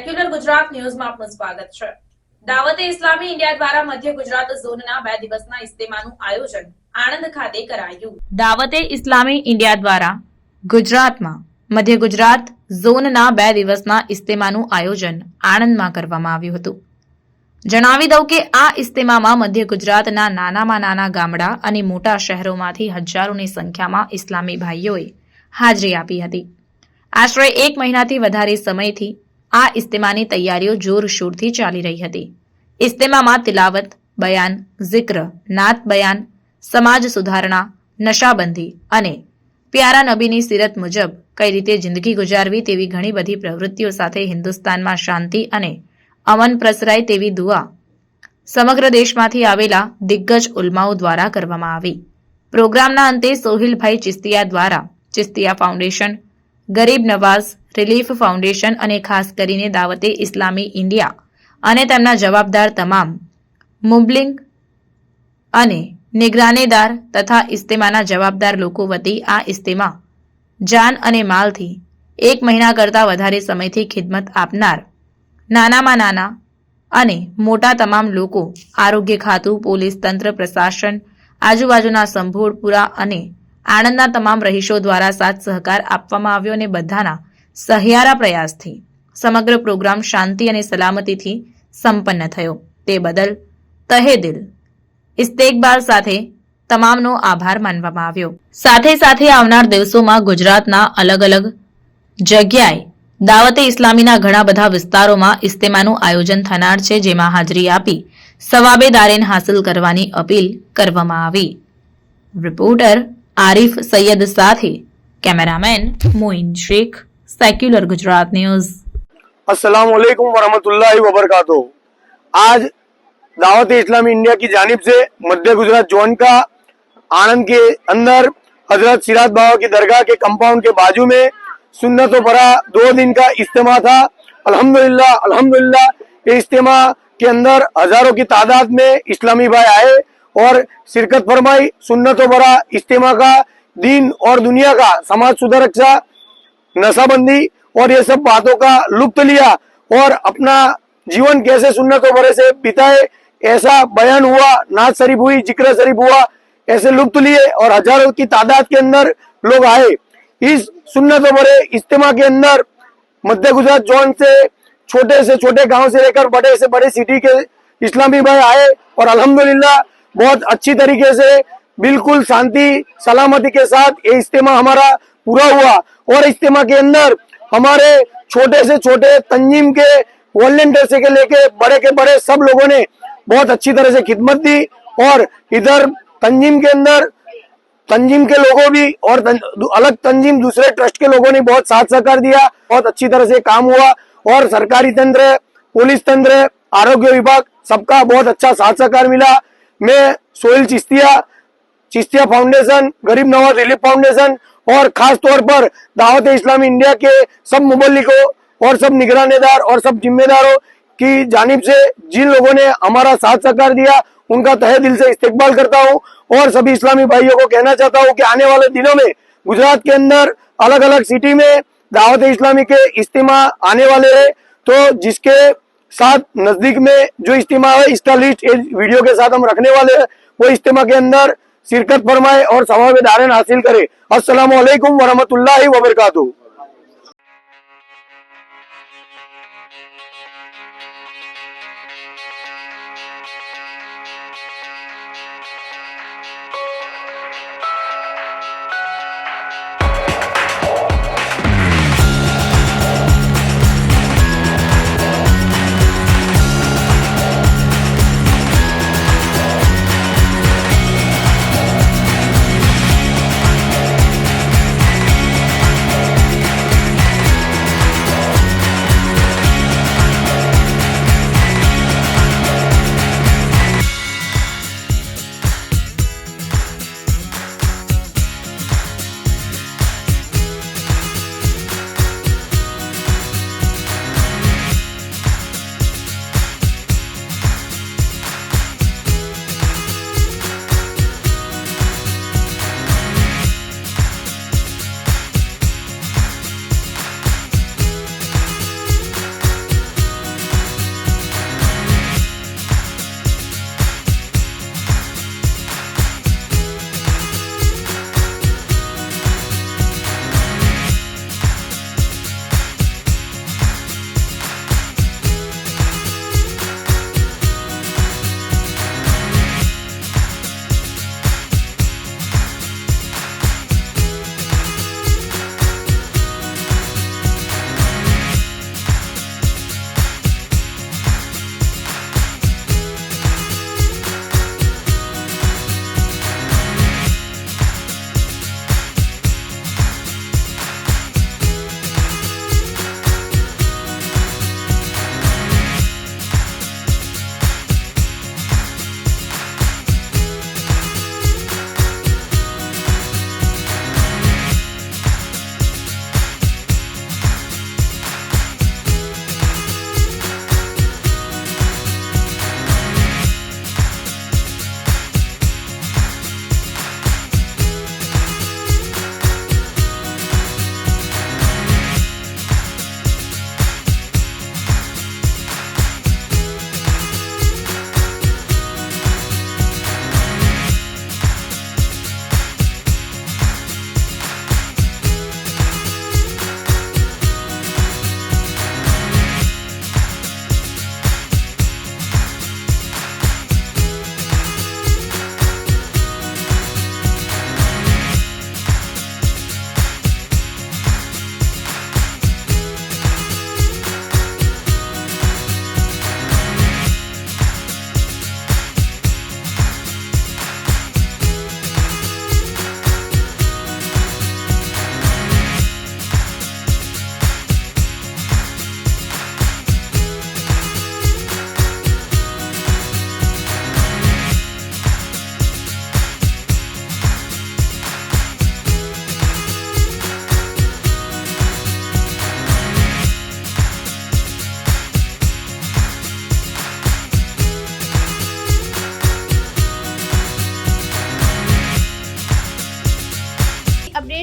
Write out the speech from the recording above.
Secular Gujarat ન્યૂઝમાં આપનું સ્વાગત છે. દાવતે ઇસ્લામી ઇન્ડિયા દ્વારા મધ્ય ગુજરાત ઝોનના બે દિવસના ઇસ્તેમાનું આયોજન આણંદ ખાતે કરાયું. દાવતે ઇસ્લામી ઇન્ડિયા દ્વારા ગુજરાતમાં મધ્ય ગુજરાત ઝોનના બે દિવસના ઇસ્તેમાનું આયોજન આણંદમાં કરવામાં આવ્યું હતું. જણાવી દઉં કે આ ઇસ્તેમામાં મધ્ય ગુજરાતના નાનામાં નાના ગામડા અને મોટા શહેરોમાંથી હજારોની સંખ્યામાં ઇસ્લામી ભાઈઓએ હાજરી આપી હતી. આશરે એક મહિનાથી વધારે સમયથી આ ઇસ્તેમાની તૈયારીઓ જોરશોરથી ચાલી રહી હતી. ઇસ્તેમામાં તિલાવત, બયાન, ઝિક્ર, નાત બયાન, સમાજ સુધારણા, નશાબંધી અને પ્યારા નબીની સિરત મુજબ કઈ રીતે જિંદગી ગુજારવી તેવી ઘણી બધી પ્રવૃત્તિઓ સાથે હિન્દુસ્તાનમાં શાંતિ અને અમન પ્રસરાય તેવી દુઆ સમગ્ર દેશમાંથી આવેલા દિગ્ગજ ઉલમાઓ દ્વારા કરવામાં આવી. પ્રોગ્રામના અંતે સોહિલભાઈ ચિસ્તિયા દ્વારા ચિસ્તિયા ફાઉન્ડેશન, ગરીબ નવાઝ રિલીફ ફાઉન્ડેશન અને ખાસ કરીને દાવતે ઇસ્લામી ઇન્ડિયા અને તેમના જવાબદાર તમામ મુબલિંગ અને નિગરાનેદાર તથા ઇસ્તેમાના જવાબદાર લોકો વતી આ ઇસ્તેમા જાન અને માલથી એક મહિના કરતાં વધારે સમયથી ખિદમત આપનાર નાનામાં નાના અને મોટા તમામ લોકો આરોગ્ય ખાતું, પોલીસ તંત્ર, પ્રશાસન, આજુબાજુના સંભોળપુરા અને આણંદના તમામ રહીશો દ્વારા સાથ સહકાર આપવામાં આવ્યો અને બધાના સહિયારા પ્રયાસથી સમગ્ર પ્રોગ્રામ શાંતિ અને સલામતીથી સંપન્ન થયો. તે બદલ તહે દિલ. ઇસ્તેકબાલ સાથે તમામનો આભાર માનવામાં આવ્યો. સાથે સાથે આવનાર દિવસોમાં ગુજરાતના અલગ અલગ જગ્યાએ દાવતે ઇસ્લામીના ઘણા બધા વિસ્તારોમાં ઇસ્તેમાનું આયોજન થનાર છે, જેમાં હાજરી આપી સવાબે દારેન હાંસલ કરવાની અપીલ કરવામાં આવી. રિપોર્ટર આરિફ સૈયદ સાથે cameraman Moin Shaikh. Secular Gujarat news अस्सलाम वालेकुम वरहमतुल्लाहि वबरकातुहू आज दावत इस्लामी इंडिया की जानिब से मध्य गुजरात जोन का आनंद के अंदर हजरत सिराज बाबा की दरगाह के कंपाउंड के बाजू में सुन्नतों भरा दो दिन का इज्तिमा था अल्हम्दुलिल्लाह अल्हम्दुलिल्लाह ये इज्तिमा के अंदर हजारों की तादाद में इस्लामी भाई आए और शिरकत फरमाई सुन्नतों भरा इज्तिमा का दीन और दुनिया का समाज सुधारक्षा नशाबंदी और ये सब बातों का लुप्त लिया और अपना जीवन कैसे सुन्नतों भरे से बिताए, ऐसा बयान हुआ नाज शरीफ हुई, ज़िक्र शरीफ हुआ, ऐसे लुप्त लिए और हज़ारों की तादाद के अंदर लोग आए। इस सुन्नतों भरे इज्तिमा के अंदर मध्य गुजरात जोन से छोटे से छोटे गाँव से लेकर बड़े से बड़े सिटी के इस्लामी भाई आए और अल्हम्दुलिल्लाह बहुत अच्छी तरीके से बिल्कुल शांति, सलामती के साथ ये इज्तिमा हमारा पूरा हुआ। और इज्तिमा के अंदर हमारे छोटे से छोटे तंजीम के वॉलेंटियर से के लेके बड़े के बड़े सब लोगों ने बहुत अच्छी तरह से खिदमत दी। और इधर तंजीम के अंदर तंजीम के लोगों भी और तन, अलग तंजीम दूसरे ट्रस्ट के लोगों ने बहुत साथ सहकार दिया बहुत अच्छी तरह से काम हुआ। और सरकारी तंत्र पुलिस तंत्र आरोग्य विभाग सबका बहुत अच्छा साथ सहकार मिला। मैं सोहेल चिश्तिया चिश्तिया फाउंडेशन गरीब नवाज़ रिलीफ फाउंडेशन और खास तौर पर दावत इस्लामी इंडिया के सब मुबलिकों और सब निगरानेदार और सब जिम्मेदारों की जानिब से जिन लोगों ने हमारा साथ सहकार दिया, उनका तहे दिल से इस्तेकबाल करता हूँ और सभी इस्लामी भाइयों को कहना चाहता हूँ कि आने वाले दिनों में गुजरात के अंदर अलग अलग सिटी में दावत इस्लामी के इज्तिमा आने वाले है। तो जिसके साथ नज़दीक में जो इज्तिमा है, इसका लिस्ट इस वीडियो के साथ हम रखने वाले हैं। वो इज्तिमा के अंदर शिरकत फरमाए और सवाब दारन हासिल करे अस्सलाम वालेकुम वरहमतुल्लाहि वबरकातुहू